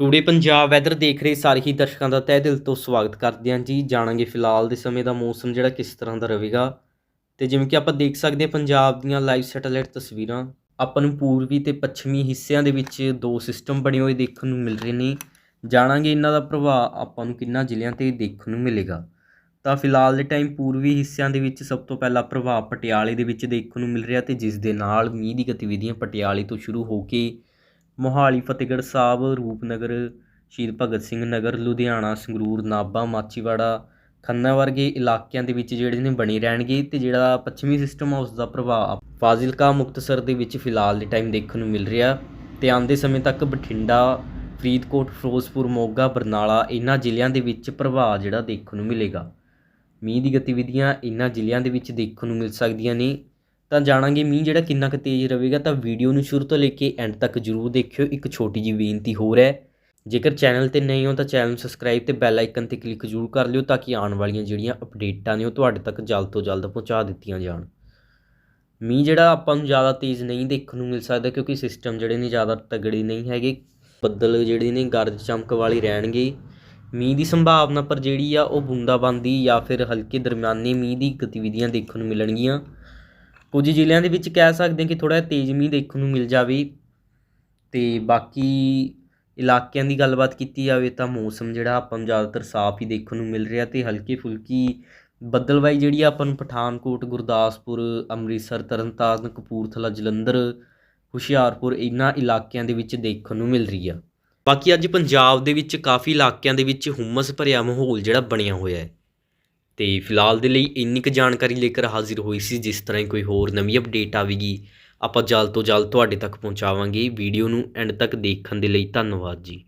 Today Punjab weather ਦੇਖ ਰਹੇ ਸਾਰੇ ਹੀ ਦਰਸ਼ਕਾਂ ਦਾ ਤਹਿ ਦਿਲ ਤੋਂ ਸਵਾਗਤ ਕਰਦੇ ਹਾਂ ਜੀ। ਜਾਣਾਂਗੇ ਫਿਲਹਾਲ ਦੇ ਸਮੇਂ ਦਾ ਮੌਸਮ ਜਿਹੜਾ ਕਿਸ ਤਰ੍ਹਾਂ ਦਾ ਰਹੇਗਾ। ਤੇ ਜਿਵੇਂ ਕਿ ਆਪਾਂ ਦੇਖ ਸਕਦੇ ਹਾਂ ਪੰਜਾਬ ਦੀਆਂ ਲਾਈਵ ਸੈਟੇਲਾਈਟ ਤਸਵੀਰਾਂ, ਆਪਾਂ ਨੂੰ ਪੂਰਬੀ ਤੇ ਪੱਛਮੀ ਹਿੱਸਿਆਂ ਦੇ ਵਿੱਚ ਦੋ ਸਿਸਟਮ ਬਣੇ ਹੋਏ ਦੇਖਣ ਨੂੰ ਮਿਲ ਰਹੇ ਨੇ। ਜਾਣਾਂਗੇ ਇਹਨਾਂ ਦਾ ਪ੍ਰਭਾਵ ਆਪਾਂ ਨੂੰ ਕਿੰਨਾ ਜ਼ਿਲ੍ਹਿਆਂ ਤੇ ਦੇਖਣ ਨੂੰ ਮਿਲੇਗਾ। ਤਾਂ ਫਿਲਹਾਲ ਦੇ ਟਾਈਮ ਪੂਰਬੀ ਹਿੱਸਿਆਂ ਦੇ ਵਿੱਚ ਸਭ ਤੋਂ ਪਹਿਲਾ ਪ੍ਰਭਾਵ ਪਟਿਆਲੇ ਦੇ ਵਿੱਚ ਦੇਖਣ ਨੂੰ ਮਿਲ ਰਿਹਾ ਤੇ ਜਿਸ ਦੇ ਨਾਲ ਮੀਂਹ ਦੀ ਗਤੀਵਿਧੀਆਂ ਪਟਿਆਲੇ ਤੋਂ ਸ਼ੁਰੂ ਹੋ ਕੇ ਮੋਹਾਲੀ, ਫਤਿਹਗੜ੍ਹ ਸਾਹਿਬ, ਰੂਪਨਗਰ, ਸ਼ਹੀਦ ਭਗਤ ਸਿੰਘ ਨਗਰ, ਲੁਧਿਆਣਾ, ਸੰਗਰੂਰ, ਨਾਭਾ ਮਾਚੀਵਾੜਾ ਖੰਨਾ ਵਰਗੇ ਇਲਾਕਿਆਂ ਦੇ ਵਿੱਚ ਜਿਹੜੇ ਨੇ ਬਣੇ ਰਹਿਣਗੇ ਤੇ ਜਿਹੜਾ ਪੱਛਮੀ ਸਿਸਟਮ ਆ ਉਸ ਦਾ ਪ੍ਰਭਾਵ ਫਾਜ਼ਿਲਕਾ, ਮੁਕਤਸਰ ਦੇ ਵਿੱਚ ਫਿਲਹਾਲ ਦੇ ਟਾਈਮ ਦੇਖਣ ਨੂੰ ਮਿਲ ਰਿਹਾ। ਤੇ ਆਉਂਦੇ ਸਮੇਂ ਤੱਕ ਬਠਿੰਡਾ, ਫਰੀਦਕੋਟ, ਫਿਰੋਜ਼ਪੁਰ, ਮੋਗਾ, ਬਰਨਾਲਾ ਇਹਨਾਂ ਜ਼ਿਲ੍ਹਿਆਂ ਦੇ ਵਿੱਚ ਪ੍ਰਭਾਵ ਜਿਹੜਾ ਦੇਖਣ ਨੂੰ ਮਿਲੇਗਾ। ਮੀਂਹ ਦੀ ਗਤੀਵਿਧੀਆਂ ਇਹਨਾਂ ਜ਼ਿਲ੍ਹਿਆਂ ਦੇ ਵਿੱਚ ਦੇਖਣ ਨੂੰ ਮਿਲ ਸਕਦੀਆਂ ਨੇ। ਤਾਂ ਜਾਣਾਂਗੇ ਮੀਂਹ ਜਿਹੜਾ ਕਿੰਨਾ ਕੁ ਤੇਜ਼ ਰਹੇਗਾ ਤਾਂ ਵੀਡੀਓ ਨੂੰ ਸ਼ੁਰੂ ਤੋਂ ਲੈ ਕੇ ਐਂਡ ਤੱਕ ਜਰੂਰ ਦੇਖਿਓ। ਇੱਕ ਛੋਟੀ ਜਿਹੀ ਬੇਨਤੀ ਹੋਰ ਹੈ, ਜੇਕਰ ਚੈਨਲ ਤੇ ਨਹੀਂ ਹੋ ਤਾਂ ਚੈਨਲ ਨੂੰ ਸਬਸਕ੍ਰਾਈਬ ਤੇ ਬੈਲ ਆਈਕਨ ਤੇ ਕਲਿੱਕ ਜ਼ਰੂਰ ਕਰ ਲਿਓ ਤਾਂ ਕਿ ਆਉਣ ਵਾਲੀਆਂ ਜਿਹੜੀਆਂ ਅਪਡੇਟਾਂ ਨੇ ਉਹ ਤੁਹਾਡੇ ਤੱਕ ਜਲਦ ਤੋਂ ਜਲਦ ਪਹੁੰਚਾ ਦਿੱਤੀਆਂ ਜਾਣ। ਮੀਂਹ ਜਿਹੜਾ ਆਪਾਂ ਨੂੰ ਜ਼ਿਆਦਾ ਤੇਜ਼ ਨਹੀਂ ਦੇਖਣ ਨੂੰ ਮਿਲ ਸਕਦਾ ਕਿਉਂਕਿ ਸਿਸਟਮ ਜਿਹੜੇ ਨੇ ਜ਼ਿਆਦਾ ਤਗੜੇ ਨਹੀਂ ਹੈਗੇ, ਬੱਦਲ ਜਿਹੜੇ ਨੇ ਗਰਜ ਚਮਕ ਵਾਲੇ ਰਹਿਣਗੇ। ਮੀਂਹ ਦੀ ਸੰਭਾਵਨਾ ਪਰ ਜਿਹੜੀ ਆ ਉਹ ਬੂੰਦਾਬਾਂਦੀ ਜਾਂ ਫਿਰ ਹਲਕੇ ਦਰਮਿਆਨੇ ਮੀਂਹ ਦੀ ਗਤੀਵਿਧੀਆਂ ਦੇਖਣ ਨੂੰ ਮਿਲਣਗੀਆਂ। ਕੁਝ ਜ਼ਿਲ੍ਹਿਆਂ ਦੇ ਵਿੱਚ ਕਹਿ ਸਕਦੇ ਹਾਂ ਕਿ ਥੋੜ੍ਹਾ ਤੇਜ਼ ਮੀਂਹ ਦੇਖਣ ਨੂੰ ਮਿਲ ਜਾਵੇ ਅਤੇ ਬਾਕੀ ਇਲਾਕਿਆਂ ਦੀ ਗੱਲਬਾਤ ਕੀਤੀ ਜਾਵੇ ਤਾਂ ਮੌਸਮ ਜਿਹੜਾ ਆਪਾਂ ਨੂੰ ਜ਼ਿਆਦਾਤਰ ਸਾਫ਼ ਹੀ ਦੇਖਣ ਨੂੰ ਮਿਲ ਰਿਹਾ ਅਤੇ ਹਲਕੀ ਫੁਲਕੀ ਬੱਦਲਵਾਈ ਜਿਹੜੀ ਆ ਆਪਾਂ ਨੂੰ ਪਠਾਨਕੋਟ, ਗੁਰਦਾਸਪੁਰ, ਅੰਮ੍ਰਿਤਸਰ, ਤਰਨਤਾਰਨ, ਕਪੂਰਥਲਾ, ਜਲੰਧਰ, ਹੁਸ਼ਿਆਰਪੁਰ ਇਹਨਾਂ ਇਲਾਕਿਆਂ ਦੇ ਵਿੱਚ ਦੇਖਣ ਨੂੰ ਮਿਲ ਰਹੀ ਆ। ਬਾਕੀ ਅੱਜ ਪੰਜਾਬ ਦੇ ਵਿੱਚ ਕਾਫੀ ਇਲਾਕਿਆਂ ਦੇ ਵਿੱਚ ਹੁਮਸ ਭਰਿਆ ਮਾਹੌਲ ਜਿਹੜਾ ਬਣਿਆ ਹੋਇਆ ਹੈ। ਤੇ ਫਿਲਹਾਲ ਦੇ ਲਈ ਇੰਨੀ ਕੁ ਜਾਣਕਾਰੀ ਲੈ ਕੇ ਹਾਜ਼ਰ ਹੋਈ ਸੀ, ਜਿਸ ਤਰ੍ਹਾਂ ਹੀ ਕੋਈ ਹੋਰ ਨਵੀਂ ਅਪਡੇਟ ਆਵੇਗੀ, ਆਪਾਂ ਜਲਦ ਤੋਂ ਜਲਦ ਤੁਹਾਡੇ ਤੱਕ ਪਹੁੰਚਾਵਾਂਗੇ। ਵੀਡੀਓ ਨੂੰ ਐਂਡ ਤੱਕ ਦੇਖਣ ਦੇ ਲਈ ਧੰਨਵਾਦ ਜੀ।